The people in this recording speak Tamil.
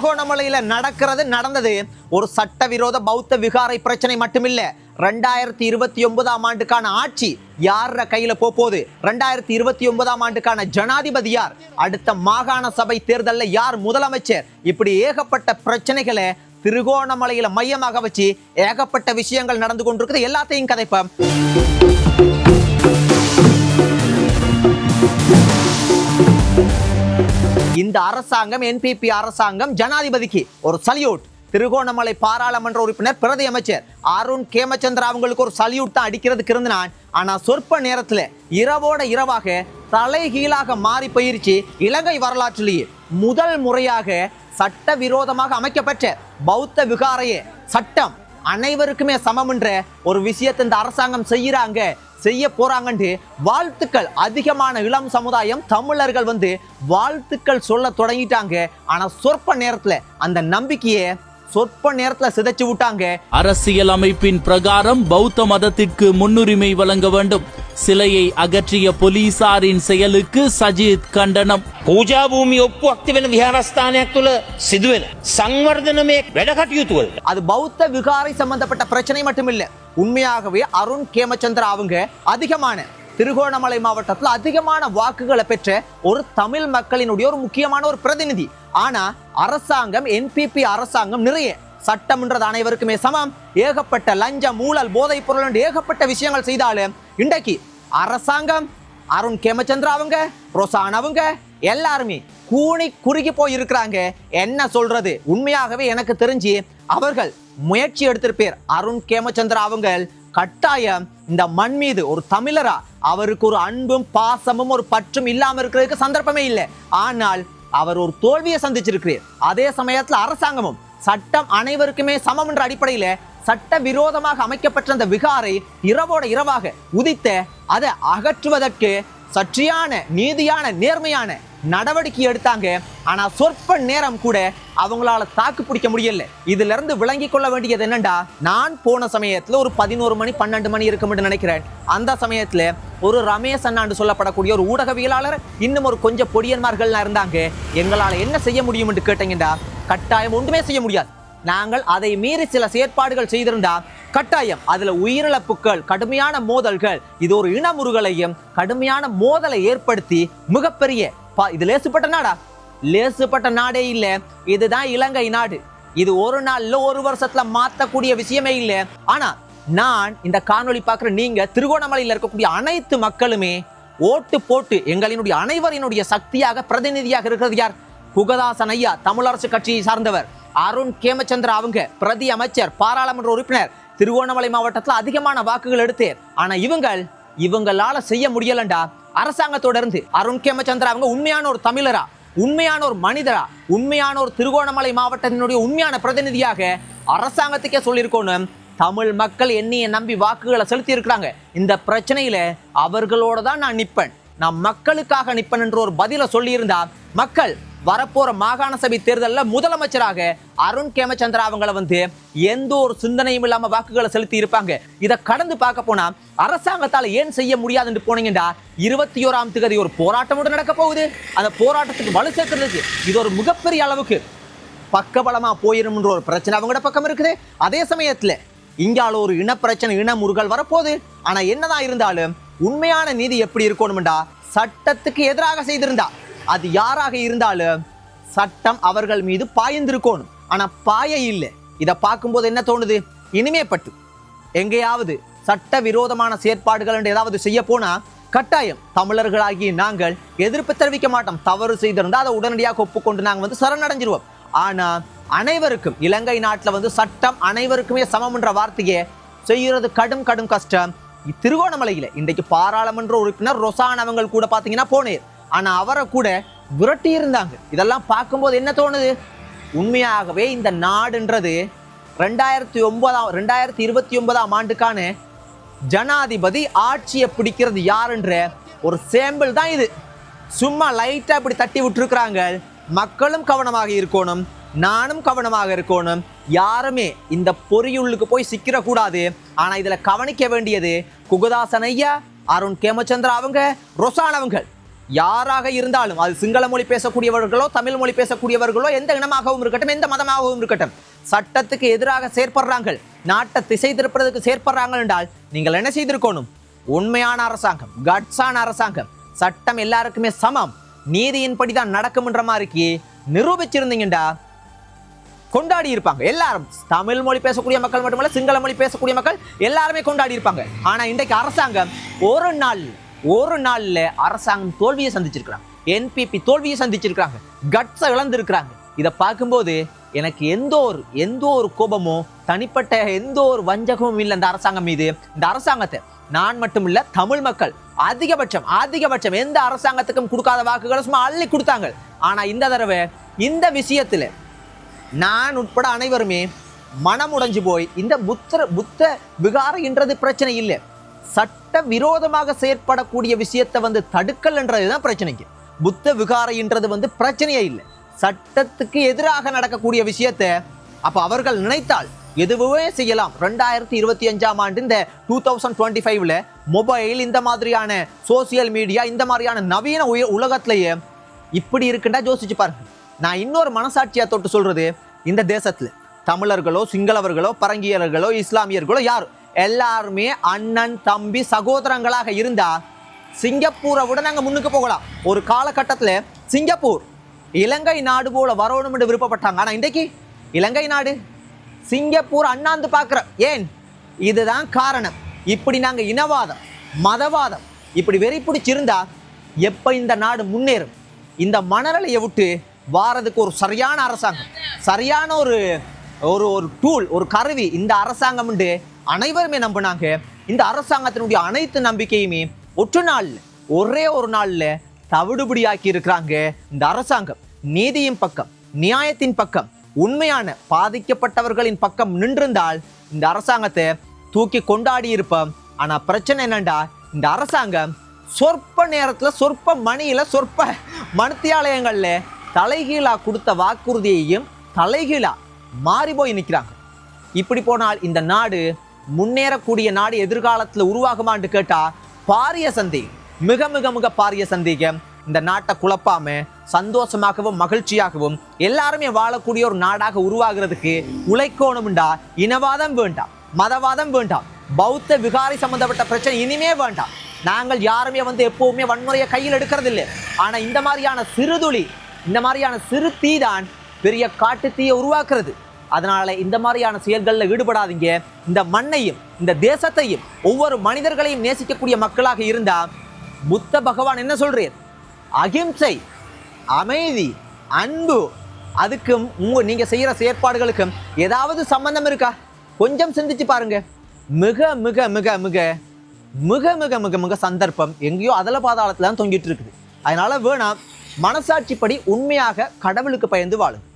திருகோணமலையில நடக்கிறது நடந்தது. ஒரு சட்டவிரோத பௌத்த விகாரை பிரச்சனை மட்டுமில்ல. ரெண்டாயிரத்தி இருபத்தி ஒன்பதாம் ஆண்டுக்கான ஆட்சி யார கையில போகுது? ரெண்டாயிரத்தி இருபத்தி ஒன்பதாம் ஆண்டுக்கான ஜனாதிபதி யார்? அடுத்த மாகாண சபை தேர்தலில் யார் முதலமைச்சர்? இப்படி ஏகப்பட்ட பிரச்சனைகளை திருகோணமலையில மையமாக வச்சு ஏகப்பட்ட விஷயங்கள் நடந்து கொண்டிருக்குது. எல்லாத்தையும் கதைப்போம். இந்த அரசாங்கம் என்பிபி அரசாங்கம் ஜனாதிபதிக்கு ஒரு சல்யூட் திருகோணமலை பாராளுமன்ற உறுப்பினர் பிரதி அமைச்சர் அருண் கேமச்சந்திரா அவங்களுக்கு ஒரு சல்யூட் தான் அடிக்கிறதுக்கு இருந்தான் ஆனா சொற்ப நேரத்தில் இரவோட இரவாக தலைகீழாக மாறி போயிருச்சு இலங்கை வரலாற்றிலேயே. முதல் முறையாக சட்டவிரோதமாக அமைக்கப்பட்ட பௌத்த விகாரையே சட்டம். அனைவருக்குமே சமம்ன்ற ஒரு விஷயத்தை இந்த அரசாங்கம் செய்யறாங்க செய்ய போறாங்கன்ட்டு வாழ்த்துக்கள். அதிகமான இளம் சமுதாயம் தமிழர்கள் வந்து வாழ்த்துக்கள் சொல்ல தொடங்கிட்டாங்க. ஆனா சொற்ப நேரத்துல அந்த நம்பிக்கையை சொற்ப நேரத்துல சிதைச்சு விட்டாங்க அரசியல் அமைப்பின் பிரகாரம் பௌத்த மதத்திற்கு முன்னுரிமை வழங்க வேண்டும் சிலையை அகற்றிய போலீசாரின் செயலுக்கு சஜித் கண்டனம் පූජා භූමි ඔප්පුවක් තිබෙන විහාරස්ථානයක් තුළ සිදුවෙන සංවර්ධනමය වැඩකටයුතු වලට அது பௌத்த விகாரை சம்பந்தப்பட்ட பிரச்சனை மட்டுமில்ல உண்மையாகவே அருண் கேமச்சந்திரா அவங்க அதிகமான திருகோணமலை மாவட்டத்தில் அதிகமான வாக்குகளை பெற்ற ஒரு தமிழ் மக்களினுடைய ஒரு முக்கியமான ஒரு பிரதிநிதி. ஆனா அரசாங்கம் என்பிபி அரசாங்கம் நிறைய சட்டம்ன்றது அனைவருக்குமே சமம். ஏகப்பட்ட லஞ்சம் ஊழல் போதைப் பொருள் ஏகப்பட்ட விஷயங்கள் செய்தாலும் இன்றைக்கு அரசாங்கம் அருண் கேமச்சந்திரா அவங்க ரொசான் அவங்க எல்லாருமே கூனி குறுகி போய் இருக்கிறாங்க என்ன சொல்றது? உண்மையாகவே எனக்கு தெரிஞ்சு அவர்கள் முயற்சி எடுத்திருப்பேர் அருண் கேமச்சந்திரா அவங்க கட்டாயம் இந்த மண் மீது ஒரு தமிழரா அவருக்கு ஒரு அன்பும் பாசமும் ஒரு பற்றும் இல்லாம இருக்கிறதுக்கு சந்தர்ப்பமே இல்லை. ஆனால் அவர் ஒரு தோல்வியை சந்திச்சிருக்கிறார். அதே சமயத்துல அரசாங்கமும் சட்டம் அனைவருக்குமே சமம் என்ற அடிப்படையில சட்ட விரோதமாக அமைக்கப்பட்ட அந்த விகாரை இரவோட இரவாக உதித்த அதை அகற்றுவதற்கு சற்றியான நீதியான நேர்மையான நடவடிக்கை எடுத்தாங்க. ஆனா சொற்ப நேரம் கூட அவங்களால தாக்கு பிடிக்க முடியல. இதுல இருந்து விளங்கி கொள்ள வேண்டியது என்னண்டா? நான் போன சமயத்துல ஒரு பதினோரு மணி பன்னெண்டு மணி இருக்கும்னு நினைக்கிறேன். அந்த சமயத்துல ஒரு ரமேஷ் அண்ணாண்டு சொல்லப்படக்கூடிய ஒரு ஊடகவியலாளர் இன்னும் ஒரு கொஞ்சம் பொடியன்மார்கள்லாம் இருந்தாங்க. எங்களால என்ன செய்ய முடியும் என்று கேட்டீங்கடா கட்டாயம் ஒன்றுமே செய்ய முடியாது. நாங்கள் அதை மீறி சில செயற்பாடுகள் செய்திருந்தா கட்டாயம் அதுல உயிரிழப்புகள் கடுமையான மோதல்கள் இது ஒரு இனமுருகலையும் கடுமையான மோதலை ஏற்படுத்தி மிகப்பெரிய பா- இது லேசுப்பட்ட நாடா? லேசுப்பட்ட நாடே இல்லை. இதுதான் இலங்கை நாடு. இது ஒரு நாள்ல ஒரு வருஷத்துல மாத்தக்கூடிய விஷயமே இல்லை. ஆனா நான் இந்த காணொலி பார்க்குற நீங்க திருகோணமலையில் இருக்கக்கூடிய அனைத்து மக்களுமே ஓட்டு போட்டு எங்களினுடைய அனைவரினுடைய சக்தியாக பிரதிநிதியாக இருக்கிறது யார்? குகதாசன் ஐயா தமிழரசு கட்சியை சார்ந்தவர். அருண் கேமச்சந்திரா அவங்க பிரதி அமைச்சர் பாராளுமன்ற உறுப்பினர். திருகோணமலை மாவட்டத்தில் அதிகமான வாக்குகள் எடுத்தேன். ஆனா இவங்கள் இவங்களால செய்ய முடியலண்டா. அரசாங்கத்தோட இருந்து அருண் கேமச்சந்திரா அவங்க உண்மையான ஒரு தமிழரா உண்மையான ஒரு மனிதரா உண்மையான ஒரு திருகோணமலை மாவட்டத்தினுடைய உண்மையான பிரதிநிதியாக அரசாங்கத்துக்கே சொல்லியிருக்கோன்னு தமிழ் மக்கள் என்னைய நம்பி வாக்குகளை செலுத்தி இருக்கிறாங்க இந்த பிரச்சனையில அவர்களோட தான் நான் நிற்பேன் நான் மக்களுக்காக நிற்பேன் என்ற ஒரு பதில சொல்லியிருந்தா மக்கள் வரப்போற மாகாண சபை தேர்தலில் முதலமைச்சராக அருண் கேமச்சந்திரா அவங்களை வந்து எந்த ஒரு சிந்தனையும் இல்லாம வாக்குகளை செலுத்தி இருப்பாங்க. இதை கடந்து பார்க்க போனா அரசாங்கத்தால ஏன் செய்ய முடியாதுன்னு போனீங்கடா இருபத்தி ஓராம் தேதி ஒரு போராட்டம் ஒன்று நடக்க போகுது. அந்த போராட்டத்துக்கு வலு சேர்க்கிறதுக்கு இது ஒரு மிகப்பெரிய அளவுக்கு பக்கபலமா போயிரும்ன்ற ஒரு பிரச்சனை அவங்களோட பக்கம் இருக்குது. அதே சமயத்துல இங்கால ஒரு இனப்பிரச்சனை இன முருகல் வரப்போகுது. ஆனா என்னதான் இருந்தாலும் உண்மையான நீதி எப்படி இருக்கணும்டா? சட்டத்துக்கு எதிராக செய்திருந்தா. அது யாராக இருந்தாலும் சட்டம் அவர்கள் மீது பாய்ந்திருக்கணும். ஆனால் பாய இல்லை. இதை பார்க்கும்போது என்ன தோணுது? இனிமே பட்டு. எங்கேயாவது சட்ட விரோதமான செயற்பாடுகள் என்று ஏதாவது செய்ய போனால் கட்டாயம் தமிழர்களாகிய நாங்கள் எதிர்ப்பு தெரிவிக்க மாட்டோம். தவறு செய்திருந்தால் அதை உடனடியாக ஒப்புக்கொண்டு நாங்கள் வந்து சரணடைஞ்சிருவோம். ஆனால் அனைவருக்கும் இலங்கை நாட்டில் வந்து சட்டம் அனைவருக்குமே சமம் என்ற வார்த்தையை செய்கிறது கடும் கடும் கஷ்டம். திருகோணமலையில் இன்றைக்கு பாராளுமன்ற உறுப்பினர் ரொசான் அவங்க கூட பார்த்தீங்கன்னா போனேர் ஆனால் அவரை கூட விரட்டி இருந்தாங்க. இதெல்லாம் பார்க்கும்போது என்ன தோணுது? உண்மையாகவே இந்த நாடுன்றது ரெண்டாயிரத்தி ஒன்பதாம் ரெண்டாயிரத்தி இருபத்தி ஒன்பதாம் ஆண்டுக்கான ஜனாதிபதி ஆட்சியை பிடிக்கிறது யாருன்ற ஒரு சேம்பிள் தான் இது. சும்மா லைட்டாக இப்படி தட்டி விட்டுருக்குறாங்க. மக்களும் கவனமாக இருக்கணும். நானும் கவனமாக இருக்கணும். யாருமே இந்த பொறியுள்ளுக்கு போய் சிக்கிடக்கூடாது ஆனால் இதில் கவனிக்க வேண்டியது குகதாசன் ஐயா அருண் கேமச்சந்திரா அவங்க ரொசான் அவங்க யாராக இருந்தாலும் அது சிங்கள மொழி பேசக்கூடியவர்களோ தமிழ் மொழி பேசக்கூடியவர்களோ எந்த இனமாகவும் இருக்கட்டும் எந்த மதமாகவும் இருக்கட்டும் சட்டத்துக்கு எதிராக செயற்படுறாங்க நாட்டை திசை திருப்புறதுக்கு செயற்படுறாங்க என்றால் நீங்கள் என்ன செய்திருக்கணும்? உண்மையான அரசாங்கம் கட்ஸான அரசாங்கம் சட்டம் எல்லாருக்குமே சமம் நீதியின்படி தான் நடக்கும்ன்ற மாதிரிக்கு நிரூபிச்சிருந்தீங்கடா கொண்டாடி இருப்பாங்க. எல்லாரும் தமிழ் மொழி பேசக்கூடிய மக்கள் மட்டுமல்ல சிங்கள மொழி பேசக்கூடிய மக்கள் எல்லாருமே கொண்டாடி இருப்பாங்க. ஆனா இன்றைக்கு அரசாங்கம் ஒரு நாள் ஒரு நாளில் அரசாங்கம் தோல்வியை சந்திச்சிருக்கிறாங்க. என்பிபி தோல்வியை சந்திச்சிருக்கிறாங்க. கட்ஸை இழந்திருக்கிறாங்க. இதை பார்க்கும்போது எனக்கு எந்த ஒரு எந்த ஒரு கோபமோ தனிப்பட்ட எந்த ஒரு வஞ்சகமும் இல்லை இந்த அரசாங்கம் மீது. இந்த அரசாங்கத்தை நான் மட்டும் இல்ல தமிழ் மக்கள் அதிகபட்சம் அதிகபட்சம் எந்த அரசாங்கத்துக்கும் கொடுக்காத வாக்குகளை சும்மா அள்ளி கொடுத்தாங்க. ஆனா இந்த தடவை இந்த விஷயத்துல நான் உட்பட அனைவருமே மனம் உடைஞ்சு போய் இந்த புத்த புத்த விகாரம்ன்றது பிரச்சனை இல்லை. சட்ட விரோதமாக செயற்படக்கூடிய விஷயத்தை வந்து தடுக்கல்ன்றது தான் பிரச்சனைக்கு. புத்த விகாரைன்றது வந்து பிரச்சனையே இல்லை. சட்டத்துக்கு எதிராக நடக்கக்கூடிய விஷயத்தை அப்ப அவர்கள் நினைத்தால் எதுவுமே செய்யலாம். ரெண்டாயிரத்தி இருபத்தி அஞ்சாம் ஆண்டு இந்த டூ தௌசண்ட் டுவெண்ட்டி ஃபைவ்ல மொபைல் இந்த மாதிரியான சோசியல் மீடியா இந்த மாதிரியான நவீன உய உலகத்திலேயே இப்படி இருக்குண்டா யோசிச்சு பாருங்க. நான் இன்னொரு மனசாட்சியா தொட்டு சொல்றது இந்த தேசத்துல. தமிழர்களோ சிங்களவர்களோ பரங்கியர்களோ இஸ்லாமியர்களோ யார்? எல்லாருமே அண்ணன் தம்பி சகோதரங்களாக இருந்தா சிங்கப்பூரை விட நாங்கள் முன்னுக்கு போகலாம். ஒரு காலகட்டத்தில் சிங்கப்பூர் இலங்கை நாடு போல வரணும் என்று விருப்பப்பட்டாங்க. ஆனால் இன்றைக்கு இலங்கை நாடு சிங்கப்பூர் அண்ணாந்து பார்க்குற ஏன்? இதுதான் காரணம். இப்படி நாங்கள் இனவாதம் மதவாதம் இப்படி வெறி பிடிச்சிருந்தா எப்போ இந்த நாடு முன்னேறும்? இந்த மணரலையை விட்டு வாரதுக்கு ஒரு சரியான அரசாங்கம் சரியான ஒரு ஒரு ஒரு டூல் ஒரு கருவி இந்த அரசாங்கம் உண்டு. அனைவருமே நம்பினாங்க. இந்த அரசாங்கத்தினுடைய அனைத்து நம்பிக்கையுமே ஒற்று நாள் ஒரே ஒரு நாளில் தவிடுபடியாக்கி இருக்கிறாங்க இந்த அரசாங்கம். நீதியின் பக்கம் நியாயத்தின் பக்கம் உண்மையான பாதிக்கப்பட்டவர்களின் பக்கம் நின்றிருந்தால் இந்த அரசாங்கத்தை தூக்கி கொண்டாடி இருப்போம். ஆனால் பிரச்சனை என்னண்டா? இந்த அரசாங்கம் சொற்ப நேரத்தில் சொற்ப மணியில் சொற்ப மனுத்தியாலயங்களில் தலைகீழா கொடுத்த வாக்குறுதியையும் தலைகீழா மாறி போய் நிற்கிறாங்க இப்படி போனால் இந்த நாடு முன்னேறக்கூடிய நாடு எதிர்காலத்துல உருவாகுமான்னு கேட்டா பாரிய சந்தி. மிக மிக மிக பாரிய சந்தேகம் இந்த நாட்டை குழப்பாம சந்தோஷமாகவும் மகிழ்ச்சியாகவும் எல்லாருமே வாழக்கூடிய ஒரு நாடாக உருவாகிறதுக்கு உழைக்கணும்டா இனவாதம் வேண்டாம். மதவாதம் வேண்டாம். பௌத்த விகாரி சம்பந்தப்பட்ட பிரச்சனை இனிமே வேண்டாம். நாங்கள் யாருமே வந்து எப்பவுமே வன்முறையை கையில் எடுக்கிறதில்லை. ஆனா இந்த மாதிரியான சிறுதுளி இந்த மாதிரியான சிறு தீ தான் பெரிய காட்டு தீயை உருவாக்குறது. அதனால இந்த மாதிரியான செயல்களில் ஈடுபடாதீங்க. இந்த மண்ணையும் இந்த தேசத்தையும் ஒவ்வொரு மனிதர்களையும் நேசிக்கக்கூடிய மக்களாக இருந்தால் புத்த பகவான் என்ன சொல்கிறீர் அகிம்சை அமைதி அன்பு அதுக்கும் உங்க நீங்கள் செய்கிற செயற்பாடுகளுக்கும் ஏதாவது சம்பந்தம் இருக்கா? கொஞ்சம் சிந்திச்சு பாருங்க. மிக மிக மிக மிக மிக மிக மிக மிக சந்தர்ப்பம் எங்கேயோ அதல பாதாளத்தில் தான் தொங்கிட்டு இருக்குது. அதனால வேணாம் மனசாட்சிப்படி உண்மையாக கடவுளுக்கு பயந்து வாழும்